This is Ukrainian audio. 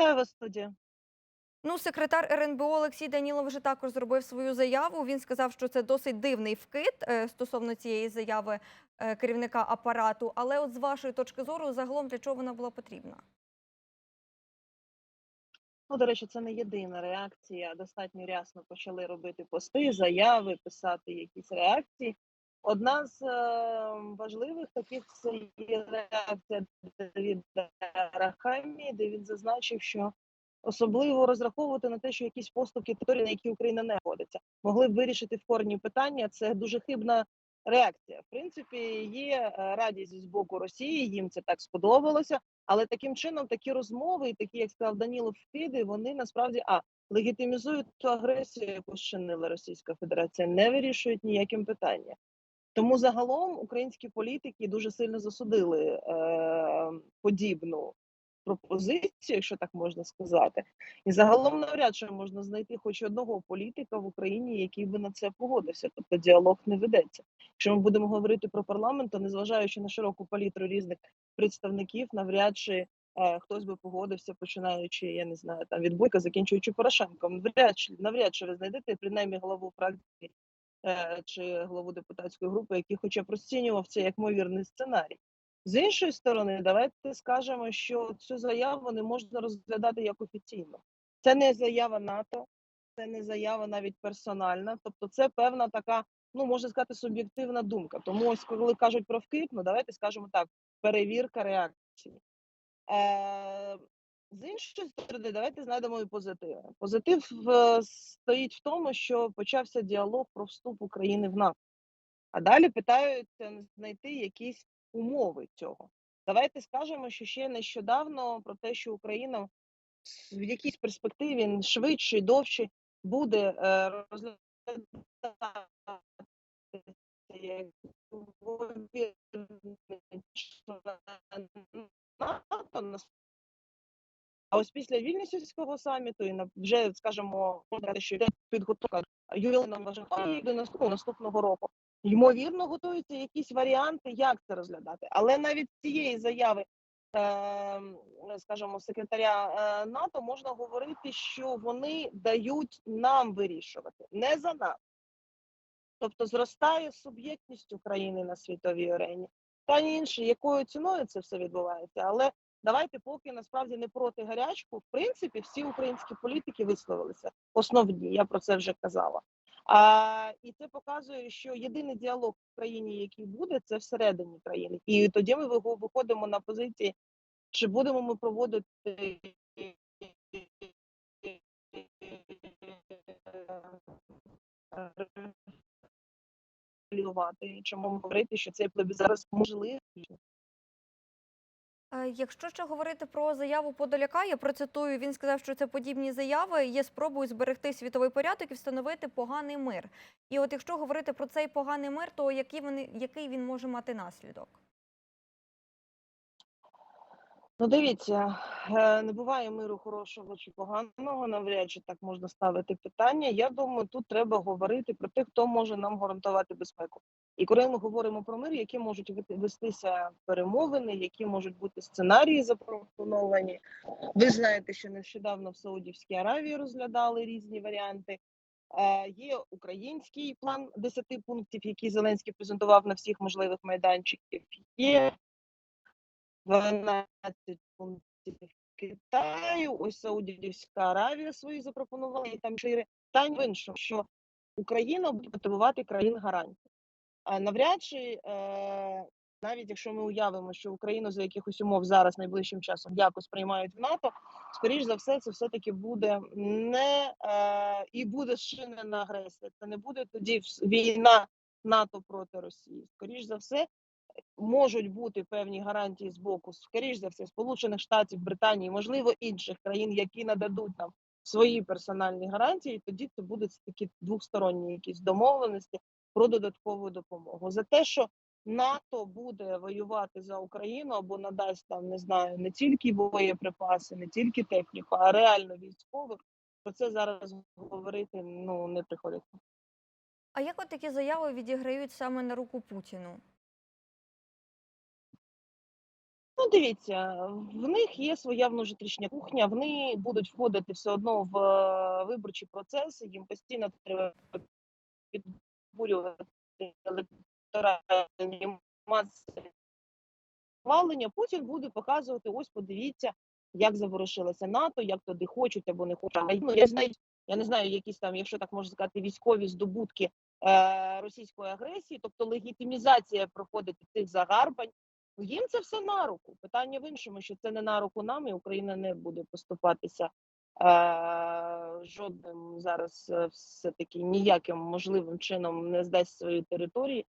Вітаю вас, студія. Ну, секретар РНБО Олексій Данілов вже також зробив свою заяву. Він сказав, що це досить дивний вкид е, стосовно цієї заяви е, керівника апарату. Але, от з вашої точки зору, загалом для чого вона була потрібна? Ну, до речі, це не єдина реакція. Достатньо рясно почали робити пости, заяви, писати якісь реакції. Одна з е, важливих таких це є реакція Давіда Рахамі, де він зазначив, що особливо розраховувати на те, що якісь поступки території, на які Україна не входиться, могли б вирішити в корні питання. Це дуже хибна реакція. В принципі, є е, радість з боку Росії, їм це так сподобалося. Але таким чином такі розмови, і такі, як сказав Данілов, вкиди, вони насправді а легітимізують ту агресію, яку чинила Російська Федерація, не вирішують ніяким питання. Тому загалом українські політики дуже сильно засудили е, подібну пропозицію, якщо так можна сказати. І загалом навряд чи можна знайти хоч одного політика в Україні, який би на це погодився. Тобто діалог не ведеться. Якщо ми будемо говорити про парламент, то незважаючи на широку палітру різних представників, навряд чи е, хтось би погодився, починаючи, я не знаю, там від Бойка, закінчуючи Порошенком. Навряд чи навряд чи ви знайдете принаймні голову фракції чи голову депутатської групи, який хоча б розцінював це як ймовірний сценарій. З іншої сторони, давайте скажемо, що цю заяву не можна розглядати як офіційну. Це не заява НАТО, це не заява навіть персональна. Тобто, це певна така, ну можна сказати, суб'єктивна думка. Тому ось коли кажуть про вкид, ну давайте скажемо так: перевірка реакції. Е, з іншої сторони, давайте знайдемо і позитиви. Позитив е, стоїть в тому, що почався діалог про вступ України в НАТО. А далі питаються знайти якісь умови цього. Давайте скажемо, що ще нещодавно про те, що Україна в якійсь перспективі швидше і довше буде е, розглядати як ймовірний член НАТО на а ось після Вільнюсівського саміту і на вже скажімо, що йде підготовка ювілейна Вашингтоні до наступного наступного року. Ймовірно, готуються якісь варіанти, як це розглядати. Але навіть цієї заяви, е, скажімо, секретаря е, НАТО можна говорити, що вони дають нам вирішувати, не за нас. Тобто зростає суб'єктність України на світовій арені. Та інше, якою ціною це все відбувається. Але давайте поки насправді не проти гарячку. В принципі, всі українські політики висловилися основні. Я про це вже казала. А, І це показує, що єдиний діалог в країні, який буде, це всередині країни. І тоді ми виходимо на позиції, чи будемо ми проводити чому говорити, що цей плебі зараз можливий. Е, Якщо ще говорити про заяву Подоляка, я процитую, він сказав, що це подібні заяви є спробою зберегти світовий порядок і встановити поганий мир. І от якщо говорити про цей поганий мир, то який, вони, який він може мати наслідок? Ну, дивіться, е, не буває миру хорошого чи поганого, навряд чи так можна ставити питання. Я думаю, тут треба говорити про те, хто може нам гарантувати безпеку. І коли ми говоримо про мир, які можуть вестися перемовини, які можуть бути сценарії запропоновані. Ви знаєте, що нещодавно в Саудівській Аравії розглядали різні варіанти. Е, Є український план 10 пунктів, який Зеленський презентував на всіх можливих майданчиків. Є 12 пунктів Китаю, ось Саудівська Аравія свої запропонувала, і там шире. Питання в іншому, що Україна буде потребувати країн гарантій. Навряд чи, е, навіть якщо ми уявимо, що Україну за якихось умов зараз найближчим часом якось приймають в НАТО, скоріш за все, це все-таки буде не е, і буде зчинена агресія. Це не буде тоді війна НАТО проти Росії. Скоріш за все, можуть бути певні гарантії з боку, скоріш за все, Сполучених Штатів, Британії, можливо, інших країн, які нададуть нам свої персональні гарантії, тоді це будуть такі двосторонні якісь домовленості про додаткову допомогу. За те, що НАТО буде воювати за Україну або надасть там, не знаю, не тільки боєприпаси, не тільки техніку, а реально військових. Про це зараз говорити ну не приходиться. А як от такі заяви відіграють саме на руку Путіну? Ну, дивіться, в них є своя внутрішня кухня, вони будуть входити все одно в е, виборчі процеси, їм постійно треба підбурювати електоральні маси валення. Путін буде показувати: ось подивіться, як заворушилося НАТО, як туди хочуть або не хочуть. Ну, я знаю, я не знаю, якісь там, якщо так можна сказати, військові здобутки е, російської агресії, тобто легітимізація проходить цих загарбань. Їм це все на руку. Питання в іншому, що це не на руку нам, і Україна не буде поступатися е, жодним зараз е, все таки ніяким можливим чином не здасть свої території